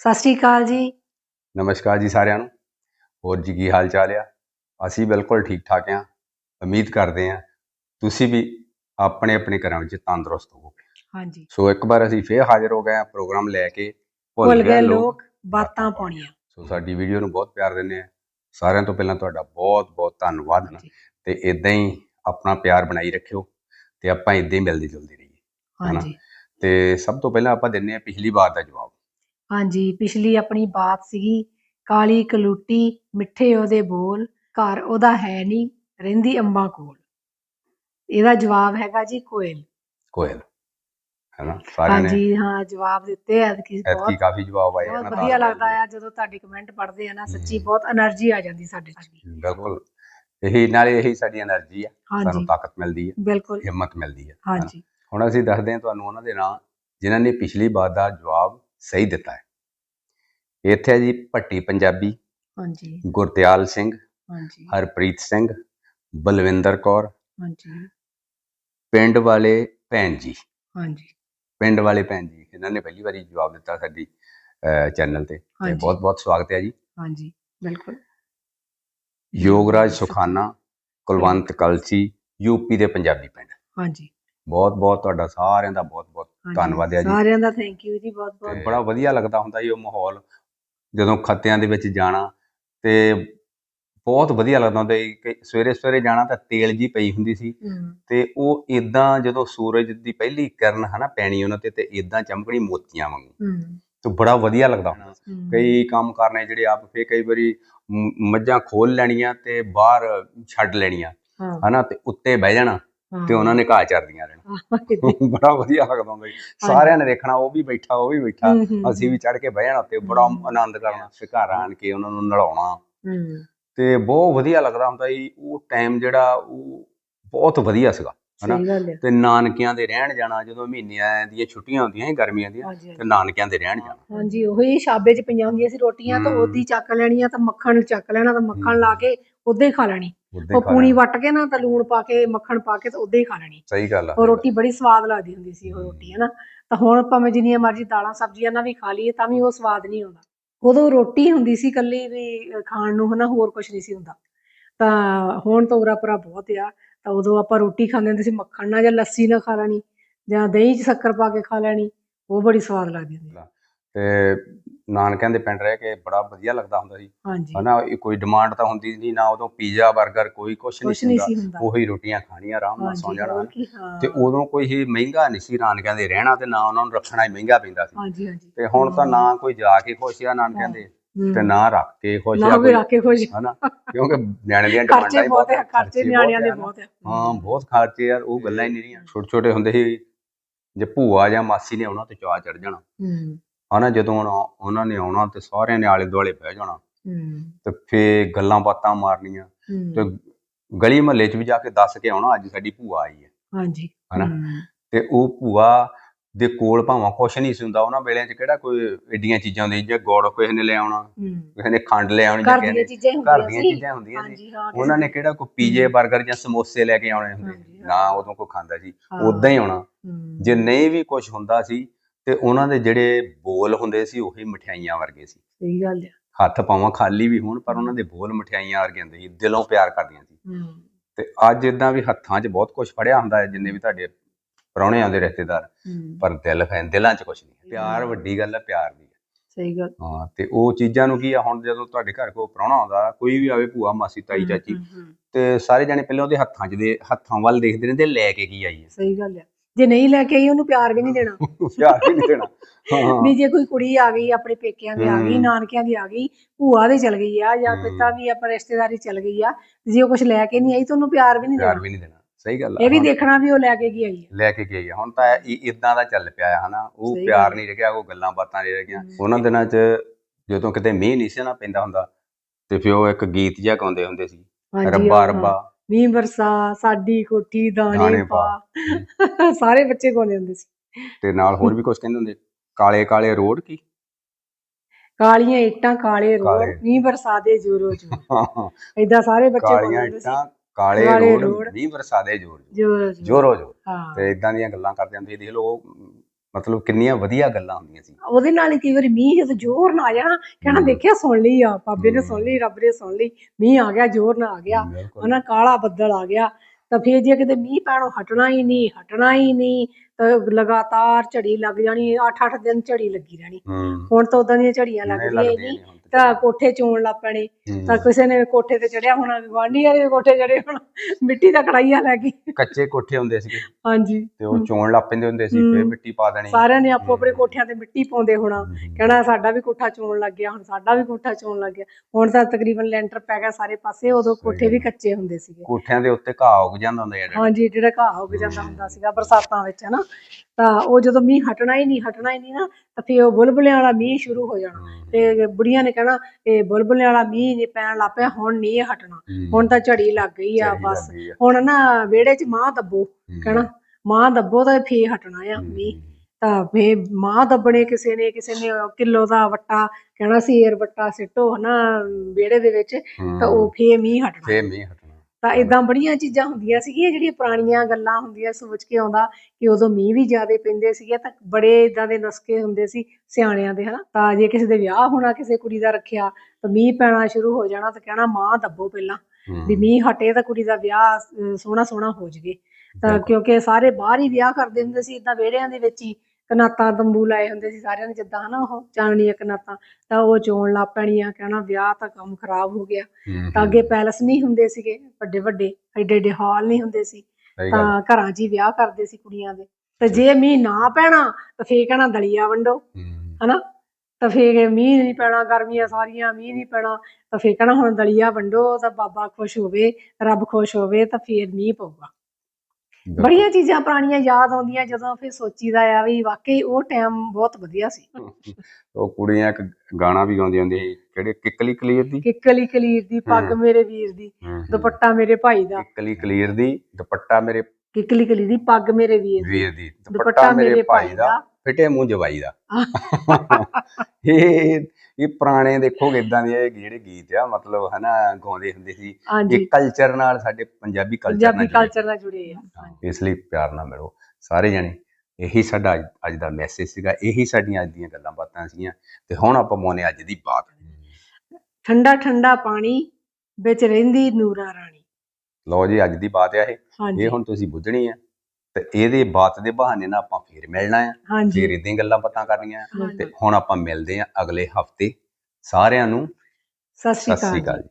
ਸਤਿ ਸ਼੍ਰੀ ਅਕਾਲ ਜੀ। ਨਮਸਕਾਰ ਜੀ ਸਾਰਿਆਂ ਨੂੰ। ਹੋਰ ਜੀ ਕੀ ਹਾਲ ਚਾਲ ਆ? ਅਸੀਂ ਬਿਲਕੁਲ ਠੀਕ ਠਾਕ ਆ। ਉਮੀਦ ਕਰਦੇ ਆ ਤੁਸੀਂ ਵੀ ਆਪਣੇ ਆਪਣੇ ਘਰਾਂ ਵਿੱਚ ਤੰਦਰੁਸਤ ਹੋਵੋਗੇ। ਹਾਂਜੀ। ਸੋ ਇੱਕ ਵਾਰ ਅਸੀਂ ਫੇਰ ਹਾਜ਼ਰ ਹੋ ਗਏ ਆ ਪ੍ਰੋਗਰਾਮ ਲੈ ਕੇ ਭੁੱਲ ਗਏ ਲੋਕ ਬਾਤਾਂ ਪਾਉਣੀਆਂ। ਸੋ ਸਾਡੀ ਵੀਡੀਓ ਨੂੰ ਬਹੁਤ ਪਿਆਰ ਦਿੰਦੇ ਆ। ਸਾਰਿਆਂ ਤੋਂ ਪਹਿਲਾਂ ਤੁਹਾਡਾ ਬਹੁਤ ਬਹੁਤ ਧੰਨਵਾਦ ਨਾ। ਤੇ ਇਦਾਂ ਹੀ ਆਪਣਾ ਪਿਆਰ ਬਣਾਈ ਰੱਖਿਓ ਤੇ ਆਪਾਂ ਇਦਾਂ ਹੀ ਮਿਲਦੇ ਜੁਲਦੇ ਰਹੀਏ ਹਾਂਜੀ। ਤੇ ਸਭ ਤੋਂ ਪਹਿਲਾਂ ਆਪਾਂ ਦਿੰਨੇ ਆ ਪਿਛਲੀ ਵਾਰ ਦਾ ਜਵਾਬ। ਹਾਂਜੀ ਪਿਛਲੀ ਆਪਣੀ ਬਾਤ ਸੀਗੀ ਕਾਲੀ ਕਲੂਟੀ ਮਿੱਠੇ ਉਹਦੇ ਬੋਲ ਘਰ ਉਹਦਾ ਹੈ ਨਹੀਂ ਰਹਿੰਦੀ ਅੰਬਾਂ ਕੋਲ। ਇਹਦਾ ਜਵਾਬ ਹੈਗਾ ਜੀ ਕੋਇਲ। ਕੋਇਲ ਹਾਂਜੀ ਹਾਂ ਜਵਾਬ ਦਿੱਤੇ ਆ ਕਿ ਬਹੁਤ ਕਾਫੀ ਜਵਾਬ ਆਏ ਬਹੁਤ ਵਧੀਆ ਲੱਗਦਾ ਆ ਜਦੋਂ ਤੁਹਾਡੇ ਕਮੈਂਟ ਪੜ੍ਹਦੇ ਆ ਨਾ ਸੱਚੀ ਬਹੁਤ એનર્ਜੀ ਆ ਜਾਂਦੀ ਸਾਡੇ ਚ ਬਿਲਕੁਲ। ਇਹੀ ਨਾਲੇ ਇਹੀ ਸਾਡੀ એનર્ਜੀ ਆ ਸਾਨੂੰ ਤਾਕਤ ਮਿਲਦੀ ਹੈ ਬਿਲਕੁਲ। ਹਿੰਮਤ ਮਿਲਦੀ ਹੈ ਹਾਂਜੀ। ਹੁਣ ਅਸੀਂ ਦੱਸਦੇ ਹਾਂ ਤੁਹਾਨੂੰ ਉਹਨਾਂ ਦੇ ਨਾਂ ਜਿਨ੍ਹਾਂ ਨੇ ਪਿਛਲੀ ਬਾਤ ਦਾ ਜਵਾਬ ਸਹੀ ਦਿੱਤਾ ਹੈ। ਇੱਥੇ ਹੈ ਜੀ ਭੱਟੀ ਪੰਜਾਬੀ ਹਾਂਜੀ। ਗੁਰਦਿਆਲ ਸਿੰਘ ਹਾਂਜੀ। ਹਰਪ੍ਰੀਤ ਸਿੰਘ ਬਲਵਿੰਦਰ ਕੌਰ ਹਾਂਜੀ। ਪਿੰਡ ਵਾਲੇ ਭੈਣ ਜੀ। ਹਾਂਜੀ। ਪਿੰਡ ਵਾਲੇ ਭੈਣ ਜੀ ਇਹਨਾਂ ਨੇ ਪਹਿਲੀ ਵਾਰੀ ਜਵਾਬ ਦਿੱਤਾ ਸਾਡੀ ਚੈਨਲ ਤੇ। ਬਹੁਤ ਬਹੁਤ ਸਵਾਗਤ ਹੈ ਜੀ। ਹਾਂਜੀ ਬਿਲਕੁਲ। ਯੋਗਰਾਜ ਸੁਖਾਨਾ ਕੁਲਵੰਤ ਕਲਸੀ ਯੂਪੀ ਦੇ ਪੰਜਾਬੀ ਪਿੰਡ। ਹਾਂਜੀ। ਬਹੁਤ ਬਹੁਤ ਤੁਹਾਡਾ ਸਾਰਿਆਂ ਦਾ ਬਹੁਤ ਬਹੁਤ। ਧੰਨਵਾਦ ਹੈ ਜੀ। ਸਾਰਿਆਂ ਦਾ ਥੈਂਕ ਯੂ ਜੀ ਬਹੁਤ ਬਹੁਤ। ਬੜਾ ਵਧੀਆ ਲੱਗਦਾ ਹੁੰਦਾ ਜੀ ਉਹ ਮਾਹੌਲ ਜਦੋਂ ਖੱਤਿਆਂ ਦੇ ਵਿੱਚ ਜਾਣਾ ਤੇ ਬਹੁਤ ਵਧੀਆ ਲੱਗਦਾ ਹੁੰਦਾ ਜੀ ਕਿ ਸਵੇਰੇ ਸਵੇਰੇ ਜਾਣਾ ਤਾਂ ਤੇਲ ਜੀ ਪਈ ਹੁੰਦੀ ਸੀ ਤੇ ਉਹ ਇਦਾਂ ਜਦੋਂ ਸੂਰਜ ਦੀ ਪਹਿਲੀ ਕਿਰਨ ਹਨਾ ਪੈਣੀ ਉਹਨਾਂ ਤੇ ਤੇ ਇਦਾਂ ਚਮਕਣੀ ਮੋਤੀਆਂ ਵਾਂਗੂ। ਤੇ ਬੜਾ ਵਧੀਆ ਲੱਗਦਾ ਹੁੰਦਾ। ਕਈ ਕੰਮ ਕਰਨੇ ਜਿਹੜੇ ਆਪ ਫੇ ਕਈ ਵਾਰੀ ਮੱਝਾਂ ਖੋਲ ਲੈਣੀਆਂ ਤੇ ਬਾਹਰ ਛੱਡ ਲੈਣੀਆਂ ਹਨਾ ਤੇ ਉੱਤੇ ਬਹਿ ਜਾਣਾ। ਤੇ ਉਹਨਾਂ ਨੇ ਘਾਹ ਚਰਦੀਆਂ ਰਹਿਣਾ। ਬੜਾ ਵਧੀਆ ਲੱਗਦਾ ਹੁੰਦਾ ਸਾਰਿਆਂ ਨੇ ਦੇਖਣਾ ਉਹ ਵੀ ਬੈਠਾ ਉਹ ਵੀ ਬੈਠਾ। ਅਸੀਂ ਵੀ ਚੜ ਕੇ ਬਹਿ ਜਾਣਾ ਤੇ ਬੜਾ। ਆਨੰਦ ਕਰਨਾ ਘਰ ਆਣ ਕੇ ਉਹਨਾਂ ਨੂੰ ਨਲਾਉਣਾ ਤੇ ਬਹੁਤ ਵਧੀਆ ਲੱਗਦਾ ਹੁੰਦਾ ਜੀ ਉਹ ਟਾਈਮ ਜਿਹੜਾ ਉਹ ਬਹੁਤ ਵਧੀਆ ਸੀਗਾ ਹਨਾ? ਤੇ ਨਾਨਕਿਆਂ ਦੇ ਰਹਿਣ ਜਾਣਾ ਜਦੋਂ ਮਹੀਨਿਆਂ ਦੀਆਂ ਛੁੱਟੀਆਂ ਹੁੰਦੀਆਂ ਸੀ ਗਰਮੀਆਂ ਦੀਆਂ ਤੇ ਨਾਨਕਿਆਂ ਦੇ ਰਹਿਣ ਜਾਣਾ। ਹਾਂਜੀ ਉਹੀ ਛਾਬੇ 'ਚ ਪਈਆਂ ਹੁੰਦੀਆਂ ਸੀ ਰੋਟੀਆਂ ਤਾਂ। ਉਹਦੀ ਚੱਕ ਲੈਣੀਆਂ ਤਾਂ ਮੱਖਣ ਚੱਕ ਲੈਣਾ ਤਾਂ ਮੱਖਣ। ਲਾ ਕੇ ਉਦਾਂ ਹੀ ਖਾ ਲੈਣੀ। ਉਹ ਹੀ ਪੂਣੀ। ਵੱਟ ਕੇ ਨਾ ਤਾਂ ਲੂਣ ਪਾ ਕੇ ਮੱਖਣ ਪਾ ਕੇ ਤਾਂ ਉਦਾਂ ਹੀ ਖਾ ਲੈਣੀ। ਸਹੀ ਗੱਲ ਆ। ਉਹ ਰੋਟੀ ਬੜੀ ਸਵਾਦ ਲੱਗਦੀ ਹੁੰਦੀ ਸੀ ਉਹ ਰੋਟੀ ਹਨਾ? ਤਾਂ ਹੁਣ ਭਾਵੇਂ ਜਿੰਨੀਆਂ ਮਰਜ਼ੀ ਦਾਲਾਂ ਸਬਜ਼ੀਆਂ ਨਾਲ ਵੀ ਖਾ ਲਈਏ ਤਾਂ ਵੀ ਉਹ ਸਵਾਦ ਨਹੀਂ ਆਉਂਦਾ। ਉਦੋਂ ਰੋਟੀ ਹੁੰਦੀ ਸੀ ਇਕੱਲੀ ਵੀ ਖਾਣ ਨੂੰ ਹਨਾ? ਹੋਰ ਕੁਝ ਨਹੀਂ ਸੀ ਹੁੰਦਾ। ਤਾਂ ਹੁਣ ਤਾਂ ਉਰਾ ਪਰਾ ਬਹੁਤ ਆ। ਤਾਂ ਉਦੋਂ ਆਪਾਂ ਰੋਟੀ ਖਾਂਦੇ ਹੁੰਦੇ ਸੀ ਮੱਖਣ ਨਾਲ ਜਾਂ ਲੱਸੀ ਨਾਲ ਖਾ ਲੈਣੀ ਜਾਂ ਦਹੀਂ 'ਚ ਸ਼ੱਕਰ ਪਾ ਕੇ ਖਾ ਲੈਣੀ ਉਹ ਬੜੀ ਸਵਾਦ ਲੱਗਦੀ ਹੁੰਦੀ ਸੀ। ਤੇ ਨਾਨਕਿਆਂ ਦੇ ਪਿੰਡ ਰਹਿ ਕੇ ਬੜਾ ਵਧੀਆ ਲੱਗਦਾ ਹੁੰਦਾ ਸੀ। ਹਾਂਜੀ। ਹਨਾ ਇਹ ਕੋਈ ਡਿਮਾਂਡ ਤਾਂ ਹੁੰਦੀ ਨਹੀਂ ਨਾ ਉਦੋਂ ਪੀਜ਼ਾ 버ਗਰ ਕੋਈ ਕੁਛ ਨਹੀਂ ਕੁਝ ਸੀ ਨਹੀਂ ਹੁੰਦਾ। ਉਹੀ ਰੋਟੀਆਂ ਖਾਣੀਆਂ ਆਰਾਮ ਨਾਲ ਸੌਂ ਜਾਣਾ। ਤੇ ਉਦੋਂ ਕੋਈ ਹੀ ਮਹਿੰਗਾ ਨਹੀਂ ਸੀ ਨਾਨਕਿਆਂ ਦੇ ਰਹਿਣਾ ਤੇ ਨਾ ਉਹਨਾਂ ਨੂੰ ਰੱਖਣਾ ਹੀ ਮਹਿੰਗਾ ਪੈਂਦਾ ਸੀ। ਹਾਂਜੀ ਹਾਂਜੀ। ਤੇ ਹੁਣ ਤਾਂ ਨਾ ਕੋਈ ਜਾ ਕੇ ਖੁਸ਼ ਆ ਨਾਨਕਿਆਂ ਦੇ ਤੇ ਨਾ ਰੱਖ ਕੇ ਖੁਸ਼ ਆ ਕੋਈ। ਰੱਖ ਕੇ ਖੁਸ਼। ਹਨਾ ਕਿਉਂਕਿ ਨਿਆਣੇ ਦੀਆਂ ਡਿਮਾਂਡਾਂ ਹੀ ਬਹੁਤ ਹੈ ਖਰਚੇ ਨਿਆਣਿਆਂ ਦੇ। ਬਹੁਤ ਹੈ ਹਾਂ ਬਹੁਤ ਖਰਚੇ ਯਾਰ ਉਹ ਗੱਲਾਂ ਹੀ ਨਹੀਂ ਰਹੀਆਂ। ਛੋਟੇ ਛੋਟੇ ਹੁੰਦੇ ਸੀ ਜੇ ਭੂਆ ਜਾਂ ਮਾਸੀ ਨੇ ਆਉਣਾ ਤੇ ਚਾਹ ਚੜ ਜਾਣਾ। ਹਨਾ ਜਦੋਂ ਉਹਨਾਂ ਨੇ ਆਉਣਾ ਤੇ ਸਾਰਿਆਂ ਨੇ ਆਲੇ ਦੁਆਲੇ ਬਹਿ ਜਾਣਾ ਤੇ ਫੇ ਗੱਲਾਂ ਬਾਤਾਂ ਮਾਰਨੀਆਂ ਤੇ ਗਲੀ ਮਹੱਲੇ 'ਚ ਵੀ ਜਾ ਕੇ ਦੱਸ ਕੇ ਆਉਣਾ ਅੱਜ ਸਾਡੀ ਭੂਆ ਆਈ ਹੈ। ਹਾਂਜੀ। ਹਨਾ? ਤੇ ਉਹ ਭੂਆ ਦੇ ਕੋਲ ਭਾਵਾਂ ਕੁਛ ਨਹੀਂ ਸੀ ਹੁੰਦਾ ਉਹਨਾਂ ਵੇਲਿਆਂ 'ਚ ਕਿਹੜਾ ਕੋਈ ਏਡੀਆਂ ਚੀਜ਼ਾਂ ਹੁੰਦੀਆਂ ਜੇ ਗੁੜ ਕਿਸੇ ਨੇ ਲੈ ਆਉਣਾ। ਕਿਸੇ ਨੇ ਖੰਡ ਲੈ ਆਉਣੀ ਘਰ ਦੀਆਂ ਚੀਜ਼ਾਂ ਹੀ ਘਰ ਹੁੰਦੀਆਂ ਦੀਆਂ ਸੀ। ਚੀਜ਼ਾਂ ਹੁੰਦੀਆਂ ਸੀ। ਹਾਂਜੀ ਹਾਂ ਉਹਨਾਂ ਨੇ ਕਿਹੜਾ ਕੋਈ ਪੀਜੇ 버ਗਰ ਜਾਂ ਸਮੋਸੇ ਲੈ ਕੇ ਆਉਣੇ ਹੁੰਦੇ ਹਾਂਜੀ, ਸੀ। ਹਾਂ। ਨਾ ਉਦੋਂ ਕੋਈ ਖਾਂਦਾ ਸੀ ਹਾਂ। ਉਦਾਂ ਹੀ ਆਉਣਾ। ਜੇ ਨਹੀਂ ਵੀ ਕੁਝ ਹੁੰਦਾ ਸੀ ਤੇ ਉਹਨਾਂ ਦੇ ਜਿਹੜੇ ਬੋਲ ਹੁੰਦੇ ਸੀ ਉਹੀ ਮਠਿਆਈਆਂ ਵਰਗੇ ਸੀ। ਸਹੀ ਗੱਲ ਹੈ ਹੱਥ ਪਾਵਾਂ ਖਾਲੀ ਵੀ ਹੋਣ ਪਰ ਉਹਨਾਂ ਦੇ ਬੋਲ ਮਠਿਆਈਆਂ ਵਰਗੇ ਹੁੰਦੇ ਸੀ ਦਿਲੋਂ ਪਿਆਰ ਕਰਦੀਆਂ ਸੀ। ਤੇ ਅੱਜ ਇਦਾਂ ਵੀ ਹੱਥਾਂ 'ਚ ਬਹੁਤ ਕੁਝ ਫੜਿਆ ਹੁੰਦਾ ਹੈ ਜਿੰਨੇ ਵੀ ਤੁਹਾਡੇ ਪ੍ਰਾਹੁਣੇ ਆਉਂਦੇ ਰਿਸ਼ਤੇਦਾਰ। ਪਰ ਦਿਲ ਫੈਂ ਦਿਲਾਂ 'ਚ ਕੁਝ ਨਹੀਂ ਪਿਆਰ ਵੱਡੀ ਗੱਲ ਹੈ ਪਿਆਰ ਦੀ। ਸਹੀ ਗੱਲ। ਹਾਂ ਤੇ ਉਹ ਚੀਜ਼ਾਂ ਨੂੰ ਕੀ ਆ ਹੁਣ ਜਦੋਂ ਤੁਹਾਡੇ ਘਰ ਕੋਈ ਪ੍ਰਾਹੁਣਾ ਆਉਂਦਾ ਕੋਈ ਵੀ ਆਵੇ ਭੂਆ ਮਾਸੀ ਤਾਈ ਚਾਚੀ ਤੇ ਸਾਰੇ ਜਾਣੇ ਪਹਿਲਾਂ ਉਹਦੇ ਹੱਥਾਂ 'ਚ ਦੇ ਹੱਥਾਂ ਵੱਲ ਦੇਖਦੇ ਰਹਿੰਦੇ ਲੈ ਕੇ ਕੀ ਆਈ ਹੈ ਸਹੀ ਗੱਲ ਹੈ ਜੇ ਨਹੀਂ ਲੈ ਕੇ ਆਈ ਉਹਨੂੰ ਪਿਆਰ ਵੀ ਨਹੀਂ ਦੇਣਾ। ਪਿਆਰ ਵੀ ਨਹੀਂ ਦੇਣਾ। ਹਾਂ। ਵੀ ਜੇ ਕੋਈ ਕੁੜੀ ਆ ਗਈ ਆਪਣੇ ਪੇਕਿਆਂ ਦੀ ਆ ਗਈ। ਨਾਨਕਿਆਂ ਦੀ ਆ ਗਈ ਭੂਆ ਦੇ ਚਲ ਗਈ ਆ ਜਾਂ। ਪਿਤਾ ਵੀ ਆਪਣੇ ਰਿਸ਼ਤੇਦਾਰੀ ਚਲ ਗਈ ਆ ਜੇ ਉਹ ਕੁਝ ਲੈ ਕੇ ਨਹੀਂ ਆਈ ਤਾਂ ਉਹਨੂੰ ਪਿਆਰ ਵੀ ਨਹੀਂ ਪਿਆਰ ਦੇਣਾ। ਵੀ ਨਹੀਂ ਦੇਣਾ। ਸਹੀ ਗੱਲ ਆ। ਇਹ ਵੀ ਦੇਖਣਾ ਵੀ ਉਹ ਲੈ ਕੇ ਕੀ ਆਈ ਹੈ ਲੈ ਕੇ ਗਈ ਆ। ਹੁਣ ਤਾਂ ਇਦਾਂ ਦਾ ਚੱਲ ਪਿਆ ਆ ਹਨਾ। ਉਹ ਪਿਆਰ। ਨਹੀਂ ਰਹਿ ਉਹ ਗੱਲਾਂ ਬਾਤਾਂ ਰਹਿ ਗਈਆਂ। ਉਹਨਾਂ ਦਿਨਾਂ 'ਚ ਜਦੋਂ ਕਿਤੇ ਮੀਂਹ ਨਹੀਂ ਸੀ ਨਾ ਪੈਂਦਾ ਹੁੰਦਾ ਤੇ ਫਿਰ ਉਹ ਇੱਕ ਗੀਤ ਜਿਹਾ ਗਾਉਂਦੇ ਹੁੰਦੇ ਸੀ। ਰੱਬਾ ਹਾਂ, ਰੱਬਾ। ਹਾਂ। ਮੀਂਹ ਵਰਸਾ ਸਾਡੀ ਕੋਠੀ ਦਾਣੇ ਦਾਣੇ ਪਾ। ਸਾਰੇ ਬੱਚੇ ਗਾਉਂਦੇ ਹੁੰਦੇ ਸੀ। ਤੇ ਨਾਲ ਹੋਰ ਵੀ ਕੁਝ ਕਹਿੰਦੇ ਹੁੰਦੇ? ਕਾਲੇ ਕਾਲੇ ਰੋਡ ਕੀ? ਕਾਲੀਆਂ ਇੱਟਾਂ ਕਾਲੇ ਰੋਡ ਕਾਲੇ। ਮੀਂਹ ਵਰਸਾ ਦੇ ਜੋਰੋ ਜੋਰ। ਏਦਾਂ ਸਾਰੇ ਬੱਚੇ ਗਾਉਂਦੇ ਕਾਲੀਆਂ ਹੁੰਦੇ ਸੀ। ਇੱਟਾਂ ਕਾਲੇ ਕਾਲੇ ਰੋਡ ਰੋਡ, ਮੀਂਹ ਵਰਸਾਦੇ ਜੋਰ ਜੋਰੋ ਜੋਰ ਜੋਰੋ ਜੋਰ ਹਾਂ। ਤੇ ਇਦਾਂ ਦੀਆਂ ਗੱਲਾਂ ਕਰਦੇ ਹੁੰਦੇ ਸੀ। ਦੇਖ ਲਓ ਉਹ ਮਤਲਬ ਕਿੰਨੀਆਂ ਵਧੀਆ ਗੱਲਾਂ ਹੁੰਦੀਆਂ ਸੀ ਉਹਦੇ ਨਾਲ ਹੀ ਕਈ ਵਾਰੀ ਮੀਂਹ ਜਦੋਂ ਜ਼ੋਰ ਨਾਲ ਆ ਜਾਣਾ ਕਹਿਣਾ। ਦੇਖਿਆ ਸੁਣ ਲਈ ਆ ਬਾਬੇ ਨੇ। ਸੁਣ ਲਈ ਰੱਬ ਨੇ ਸੁਣ ਲਈ ਮੀਂਹ ਆ ਗਿਆ ਜ਼ੋਰ ਨਾਲ ਆ ਗਿਆ। ਹਨਾ ਕਾਲਾ ਬੱਦਲ ਆ ਗਿਆ ਤਾਂ ਫੇਰ ਜੇ ਕਿਤੇ ਮੀਂਹ ਪੈਣੋਂ ਹਟਣਾ ਹੀ ਨਹੀਂ ਹਟਣਾ ਹੀ ਨਹੀਂ ਤਾਂ ਲਗਾਤਾਰ ਝੜੀ ਲੱਗ ਜਾਣੀ 8-8 ਦਿਨ ਝੜੀ ਲੱਗੀ ਰਹਿਣੀ ਹੁਣ ਤਾਂ ਉਦਾਂ ਦੀਆਂ ਝੜੀਆਂ ਹੀ ਲੱਗਦੀਆਂ ਨਹੀਂ ਤੇ। ਕੋਠੇ ਚੋਣ ਲੱਗ ਪੈਣੇ। ਤਾਂ ਕਿਸੇ ਨੇ ਕੋਠੇ ਤੇ ਚੜਿਆ ਹੋਣਾ ਗਵਾਂਢੀਆਂ ਦੇ ਕੋਠੇ ਚੜੇ ਹੋਣਾ ਮਿੱਟੀ ਦਾ ਕੜਾਈਆ ਲੈ ਕੇ। ਕੱਚੇ ਕੋਠੇ ਹੁੰਦੇ ਸੀਗੇ। ਹਾਂਜੀ। ਤੇ ਉਹ ਚੋਣ ਲੱਗ ਪੈਂਦੇ ਹੁੰਦੇ ਸੀ। ਫੇਰ ਮਿੱਟੀ ਪਾ ਦੇਣੀ। ਸਾਰਿਆਂ ਨੇ ਆਪੋ ਆਪਣੇ ਕੋਠਿਆਂ ਤੇ ਮਿੱਟੀ ਪਾਉਂਦੇ ਹੋਣਾ। ਕਹਿਣਾ ਸਾਡਾ ਵੀ ਕੋਠਾ ਚੋਣ ਲੱਗ ਗਿਆ ਹੁਣ ਸਾਡਾ ਵੀ ਕੋਠਾ ਚੋਣ ਲੱਗ ਗਿਆ। ਹੁਣ ਤਾਂ ਤਕਰੀਬਨ ਲੈਂਟਰ ਪੈ ਗਿਆ ਸਾਰੇ ਪਾਸੇ ਉਦੋਂ ਕੋਠੇ ਵੀ। ਕੱਚੇ ਹੁੰਦੇ ਸੀਗੇ। ਕੋਠਿਆਂ ਦੇ ਉੱਤੇ ਘਾਹ ਉੱਗ ਜਾਂਦਾ ਹੁੰਦਾ ਯਾਰ ਹਾਂਜੀ ਜਿਹੜਾ ਘਾਹ ਉੱਗ ਜਾਂਦਾ ਹੁੰਦਾ ਸੀਗਾ ਬਰਸਾਤਾਂ ਵਿੱਚ ਹਨਾ। ਤਾਂ ਉਹ ਜਦੋਂ ਮੀਂਹ ਹਟਣਾ ਹੀ ਨਹੀਂ ਹਟਣਾ ਹੀ ਨਹੀਂ ਨਾ ਫੇਰ ਉਹ ਬੁਲਬੁਲਿਆਂ ਵਾਲਾ ਮੀਂਹ ਸ਼ੁਰੂ ਹੋ ਜਾਣਾ। ਤੇ ਬੁੜੀਆਂ ਨੇ ਕਹਿਣਾ ਇਹ ਬੁਲਬੁਲਿਆਂ ਵਾਲਾ ਮੀਂਹ ਨਹੀਂ ਪੈਣ ਲੱਗ ਪਿਆ ਹੁਣ ਨਹੀਂ ਇਹ ਹਟਣਾ। ਹੁਣ ਤਾਂ ਝੜੀ ਲੱਗ ਗਈ ਆ ਬਸ। ਹੁਣ ਨਾ ਵਿਹੜੇ 'ਚ ਮਾਂ ਦੱਬੋ ਕਹਿਣਾ। ਮਾਂ ਦੱਬੋ ਤਾਂ ਫੇ ਹਟਣਾ ਆ ਮੀਂਹ। ਤਾਂ ਫੇ ਮਾਂ ਦੱਬਣੇ ਕਿਸੇ ਨੇ ਕਿਸੇ ਨੇ ਕਿਲੋ ਦਾ ਵੱਟਾ ਕਹਿਣਾ ਸੀ ਏਰ ਵੱਟਾ ਸਿੱਟੋ ਹਨਾ ਵਿਹੜੇ ਦੇ ਵਿੱਚ ਤਾਂ ਉਹ ਫੇ ਮੀਂਹ ਹਟਣਾ। ਫੇਰ ਨਹੀਂ ਹਟਣਾ। ਤਾਂ ਇਦਾਂ ਬੜੀਆਂ ਚੀਜ਼ਾਂ ਹੁੰਦੀਆਂ ਸੀਗੀਆਂ ਜਿਹੜੀਆਂ ਪੁਰਾਣੀਆਂ ਗੱਲਾਂ ਹੁੰਦੀਆਂ ਸੋਚ ਕੇ ਆਉਂਦਾ ਕਿ ਉਦੋਂ ਮੀਂਹ ਵੀ ਜ਼ਿਆਦੇ ਪੈਂਦੇ ਸੀਗੇ ਤਾਂ ਬੜੇ ਇਦਾਂ ਦੇ ਨੁਸਖੇ ਹੁੰਦੇ ਸੀ ਸਿਆਣਿਆਂ ਦੇ ਹਨਾ? ਤਾਂ ਜੇ ਕਿਸੇ ਦੇ ਵਿਆਹ ਹੋਣਾ ਕਿਸੇ ਕੁੜੀ ਦਾ ਰੱਖਿਆ ਤਾਂ ਮੀਂਹ ਪੈਣਾ ਸ਼ੁਰੂ ਹੋ ਜਾਣਾ ਤਾਂ ਕਹਿਣਾ ਮਾਂ ਦੱਬੋ ਪਹਿਲਾਂ ਵੀ ਮੀਂਹ ਹਟੇ ਤਾਂ ਕੁੜੀ ਦਾ ਵਿਆਹ ਸੋਹਣਾ ਸੋਹਣਾ ਹੋ ਜਵੇ। ਤਾਂ। ਕਿਉਂਕਿ ਸਾਰੇ ਬਾਹਰ ਹੀ ਵਿਆਹ ਕਰਦੇ ਹੁੰਦੇ ਸੀ ਇਦਾਂ ਵਿਹੜਿਆਂ ਦੇ ਵਿੱਚ ਹੀ ਕਨਾਤਾਂ ਤੰਬੂ ਲਾਏ ਹੁੰਦੇ ਸੀ ਸਾਰਿਆਂ ਨੇ ਜਿੱਦਾਂ ਹਨਾ ਉਹ ਚਾਨਣੀਆਂ ਕਨਾਤਾਂ ਤਾਂ ਉਹ ਚੋਣ ਲੱਗ ਪੈਣੀਆਂ ਕਹਿਣਾ ਵਿਆਹ ਤਾਂ ਕੰਮ ਖਰਾਬ ਹੋ ਗਿਆ। ਤਾਂ ਅੱਗੇ ਪੈਲਸ ਨਹੀਂ ਹੁੰਦੇ ਸੀਗੇ ਵੱਡੇ ਵੱਡੇ ਐਡੇ ਐਡੇ ਹਾਲ ਨਹੀਂ ਹੁੰਦੇ ਸੀ। ਤਾਂ ਘਰਾਂ 'ਚ ਹੀ ਵਿਆਹ ਕਰਦੇ ਸੀ ਕੁੜੀਆਂ ਦੇ। ਤੇ ਜੇ ਮੀਂਹ ਨਾ ਪੈਣਾ ਤਾਂ ਫੇਰ ਕਹਿਣਾ ਦਲੀਆ ਵੰਡੋ। ਹਨਾ? ਤਾਂ ਫੇਰ ਮੀਂਹ ਨਹੀਂ ਪੈਣਾ ਗਰਮੀਆਂ ਸਾਰੀਆਂ ਮੀਂਹ ਨਹੀਂ ਪੈਣਾ ਤਾਂ ਫੇਰ ਕਹਿਣਾ ਹੁਣ ਦਲੀਆ ਵੰਡੋ ਤਾਂ ਬਾਬਾ ਖੁਸ਼ ਹੋਵੇ ਰੱਬ ਖੁਸ਼ ਹੋਵੇ ਤਾਂ ਫੇਰ ਮੀਂਹ ਪਊਗਾ। ਬੜੀਆਂ ਚੀਜ਼ਾਂ ਪੁਰਾਣੀਆਂ ਯਾਦ ਆਉਂਦੀਆਂ ਜਦੋਂ ਫਿਰ ਸੋਚੀਦਾ ਆ ਵੀ ਵਾਕਈ ਉਹ ਟਾਈਮ ਬਹੁਤ ਵਧੀਆ ਸੀ। ਉਹ ਕੁੜੀਆਂ ਇੱਕ ਗਾਣਾ ਵੀ ਗਾਉਂਦੀਆਂ ਹੁੰਦੀਆਂ ਸੀ ਕਿਹੜੇ? ਕਿੱਕਲੀ ਕਲੀਰ ਦੀ? ਕਿੱਕਲੀ ਕਲੀਰ ਦੀ ਪੱਗ। ਮੇਰੇ ਵੀਰ ਦੀ ਦੁਪੱਟਾ ਮੇਰੇ ਭਾਈ ਦਾ। ਕਿੱਕਲੀ ਕਲੀਰ ਦੀ ਦੁਪੱਟਾ ਮੇਰੇ ਕਿੱਕਲੀ ਕਲੀ ਦੀ ਪੱਗ ਮੇਰੇ ਵੀਰ ਦੀ। ਵੀਰ ਦੀ ਦੁਪੱਟਾ ਮੇਰੇ ਭਾਈ ਦਾ। ਫਿੱਟੇ ਮੂੰਹ ਜਵਾਈ ਦਾ। ਇਹ ਇਹ ਪੁਰਾਣੇ ਦੇਖੋਗੇ ਇਦਾਂ ਦੇ ਇਹ ਜਿਹੜੇ ਗੀਤ ਆ ਮਤਲਬ ਹਨਾ ਗਾਉਂਦੇ ਹੁੰਦੇ ਸੀ। ਇਹ ਕਲਚਰ ਨਾਲ ਸਾਡੇ ਪੰਜਾਬੀ ਕਲਚਰ ਨਾਲ ਜੁੜੇ। ਕਲਚਰ ਨਾਲ ਜੁੜੇ ਆ ਇਸ ਲਈ ਪਿਆਰ ਨਾਲ ਮਿਲੋ। ਸਾਰੇ ਜਣੇ ਇਹੀ ਸਾਡਾ ਅੱਜ- ਦਾ ਮੈਸੇਜ ਸੀਗਾ ਇਹੀ ਸਾਡੀਆਂ ਅੱਜ ਦੀਆਂ ਗੱਲਾਂ ਬਾਤਾਂ ਸੀਗੀਆਂ ਤੇ ਹੁਣ ਆਪਾਂ ਪਾਉਣੇ ਅੱਜ ਦੀ ਬਾਤ ਠੰਡਾ ਠੰਡਾ ਪਾਣੀ ਵਿੱਚ ਰਹਿੰਦੀ ਨੂਰਾ ਰਾਣੀ। ਲਓ ਜੀ ਅੱਜ ਦੀ ਬਾਤ ਆ ਇਹ। ਇਹ ਹੁਣ ਤੁਸੀਂ ਬੁੱਝਣੀ ਆ। ਤੇ ਇਹਦੇ ਬਾਤ ਦੇ ਬਹਾਨੇ ਨਾਲ ਆਪਾਂ ਫੇਰ ਮਿਲਣਾ ਆ। ਫੇਰ ਇਦਾਂ ਗੱਲਾਂ ਬਾਤਾਂ ਕਰਨੀਆਂ। ਤੇ ਹੁਣ ਆਪਾਂ ਮਿਲਦੇ ਆ ਅਗਲੇ ਹਫ਼ਤੇ ਸਾਰਿਆਂ ਨੂੰ। ਸਤਿ ਸ਼੍ਰੀ ਅਕਾਲ ਜੀ।